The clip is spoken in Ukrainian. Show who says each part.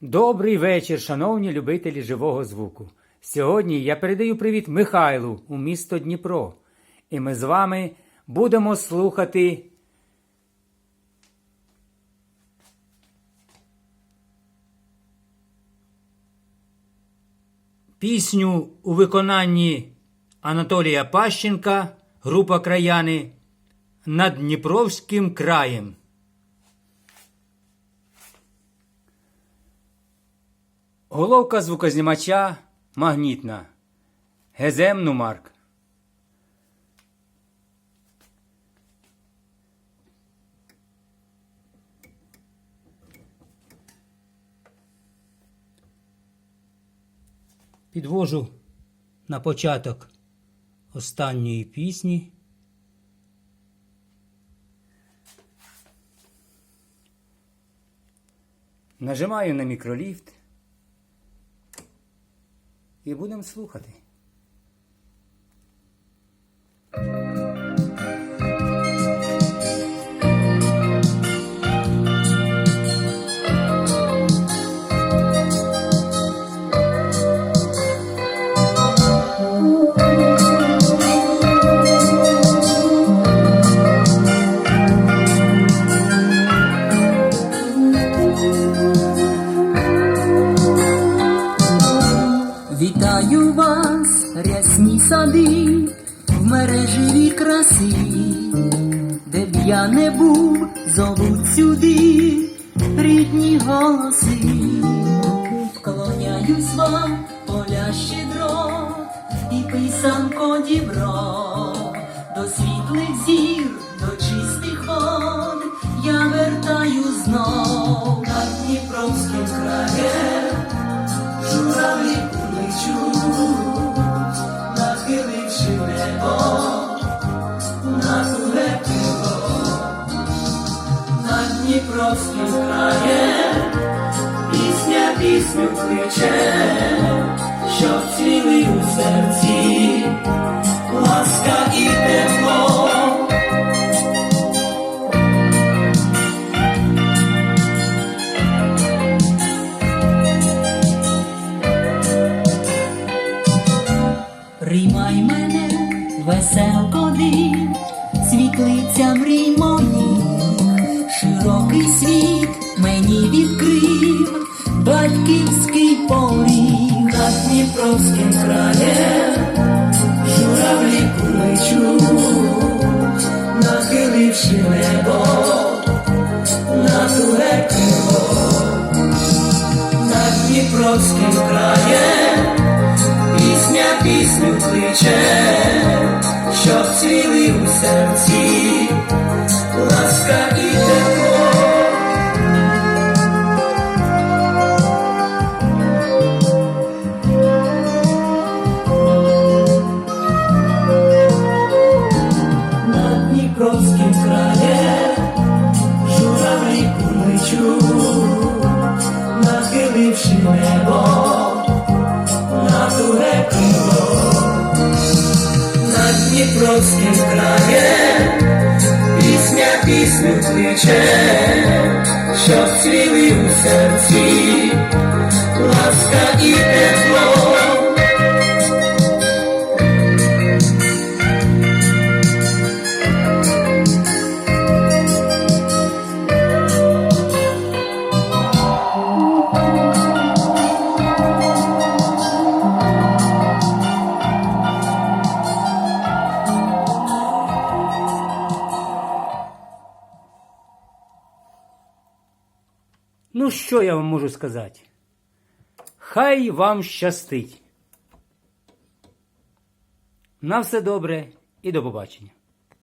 Speaker 1: Добрий вечір, шановні любителі живого звуку. Сьогодні я передаю привіт Михайлу у місто Дніпро. І ми з вами будемо слухати пісню у виконанні Анатолія Пащенка, група краяни над Дніпровським краєм. Головка звукознімача магнітна. Гезем Нумарк. Підвожу на початок останньої пісні. Нажимаю на мікроліфт і будемо слухати.
Speaker 2: Вітаю вас, рясні сади, в мережевій красі, де б я не був, зовуть сюди рідні голоси. Вклоняюсь вам, поля щедрот і писанко дібро, до світлих зір, до чистих Дніпровським краєм, пісня пісню кличе, що вцвіли у серці, ласка і тепло. Приймай мене, веселко світлиця мрій моїх, широкий світ мені відкрив, батьківський поріг над Дніпровським краєм, журавлі кличуть, нахиливши небо, на туге крило, над Дніпровським краєм. Пісня пісню кличе, що вцвіли у серці, Дніпровським краєм, пісня пісню кличе, що вцвіли
Speaker 1: Ну, що я вам можу сказати? Хай вам щастить. На все добре і до побачення.